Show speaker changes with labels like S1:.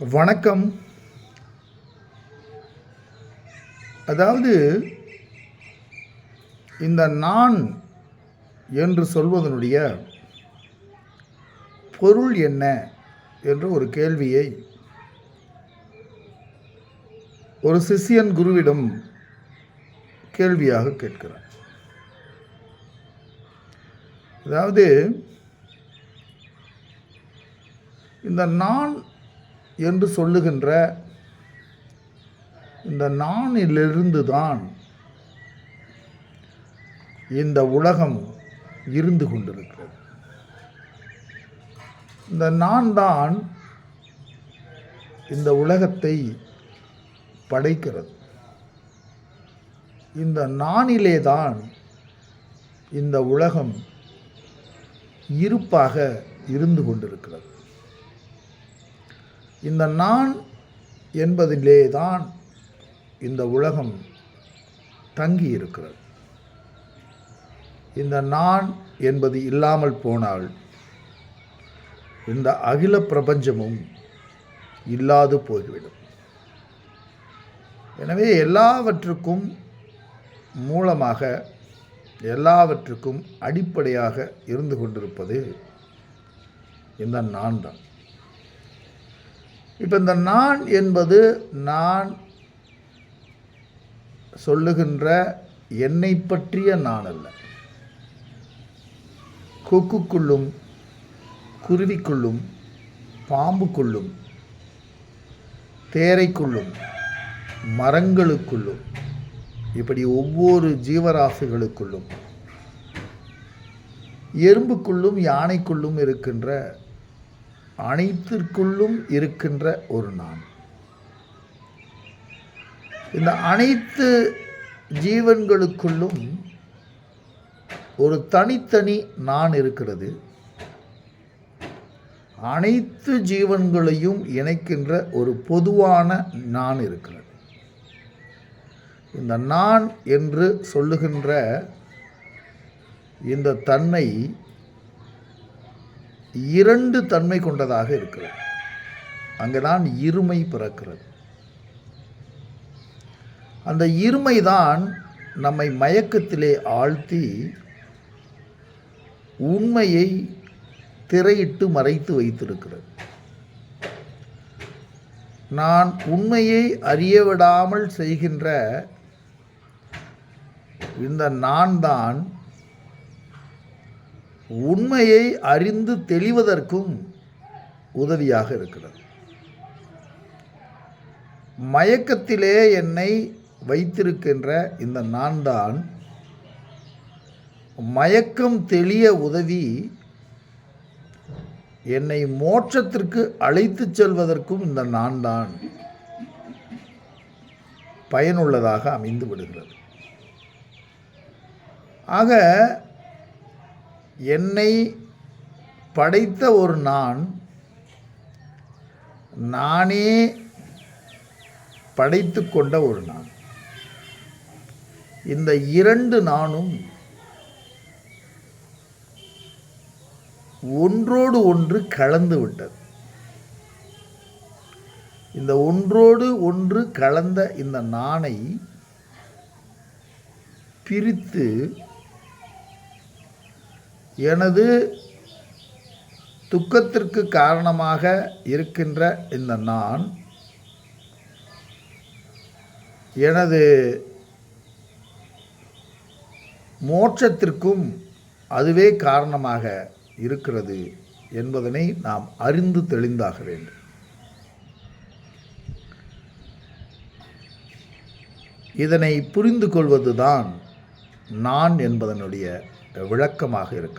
S1: வணக்கம். அதாவது இந்த நான் என்று சொல்வதனுடைய பொருள் என்ன என்ற ஒரு கேள்வியை ஒரு சிஷ்யன் குருவிடம் கேள்வியாக கேட்கிறார் அதாவது இந்த நான் என்று சொல்லுகின்ற இந்த நானிலிருந்து தான் இந்த உலகம் இருந்து கொண்டிருக்கிறது. இந்த நான் தான் இந்த உலகத்தை படைக்கிறது. இந்த நானிலே தான் இந்த உலகம் இருப்பாக இருந்து கொண்டிருக்கிறது. இந்த நான் என்பதிலே தான் இந்த உலகம் தங்கி இருக்கிறது இந்த நான் என்பது இல்லாமல் போனால் இந்த அகில பிரபஞ்சமும் இல்லாது போய்விடும். எனவே எல்லாவற்றுக்கும் மூலமாக எல்லாவற்றுக்கும் அடிப்படையாக இருந்து கொண்டிருப்பது இந்த நான் தான் இப்போ இந்த நான் என்பது நான் சொல்லுகின்ற என்னை பற்றிய நான் அல்ல. கொக்குக்குள்ளும் குருவிக்குள்ளும் பாம்புக்குள்ளும் தேரைக்குள்ளும் மரங்களுக்குள்ளும் இப்படி ஒவ்வொரு ஜீவராசிகளுக்குள்ளும் எறும்புக்குள்ளும் யானைக்குள்ளும் இருக்கின்ற அனைத்திற்குள்ளும் இருக்கின்ற ஒரு நான். இந்த அனைத்து ஜீவன்களுக்குள்ளும் ஒரு தனித்தனி நான் இருக்கிறது. அனைத்து ஜீவன்களையும் இணைக்கின்ற ஒரு பொதுவான நான் இருக்கிறது. இந்த நான் என்று சொல்லுகின்ற இந்த தன்மை இரண்டு தன்மை கொண்டதாக இருக்கிறது. அங்கேதான் இருமை பிறக்கிறது. அந்த இருமை தான் நம்மை மயக்கத்திலே ஆழ்த்தி உண்மையை திரையிட்டு மறைத்து வைத்திருக்கிறது. நான் உண்மையை அறிய விடாமல் செய்கின்ற இந்த நான் தான் உண்மையை அறிந்து தெளிவதற்கும் உதவியாக இருக்கிறது. மயக்கத்திலே என்னை வைத்திருக்கின்ற இந்த நான் தான் மயக்கம் தெளிய உதவி என்னை மோட்சத்திற்கு அழைத்துச் செல்வதற்கும் இந்த நான் தான் பயனுள்ளதாக அமைந்து விடுகிறது. ஆக என்னை படைத்த ஒரு நான் நானே படைத்து கொண்ட ஒரு நான். இந்த இரண்டு நானும் ஒன்றோடு ஒன்று கலந்து விட்டது. இந்த ஒன்றோடு ஒன்று கலந்த இந்த நானை பிரித்து எனது துக்கத்திற்கு காரணமாக இருக்கின்ற இந்த நான் எனது மோட்சத்திற்கும் அதுவே காரணமாக இருக்கிறது என்பதனை நாம் அறிந்து தெளிந்தாக வேண்டும். இதனை புரிந்து கொள்வதுதான் நான் என்பதனுடைய விளக்கமாக இருக்கும்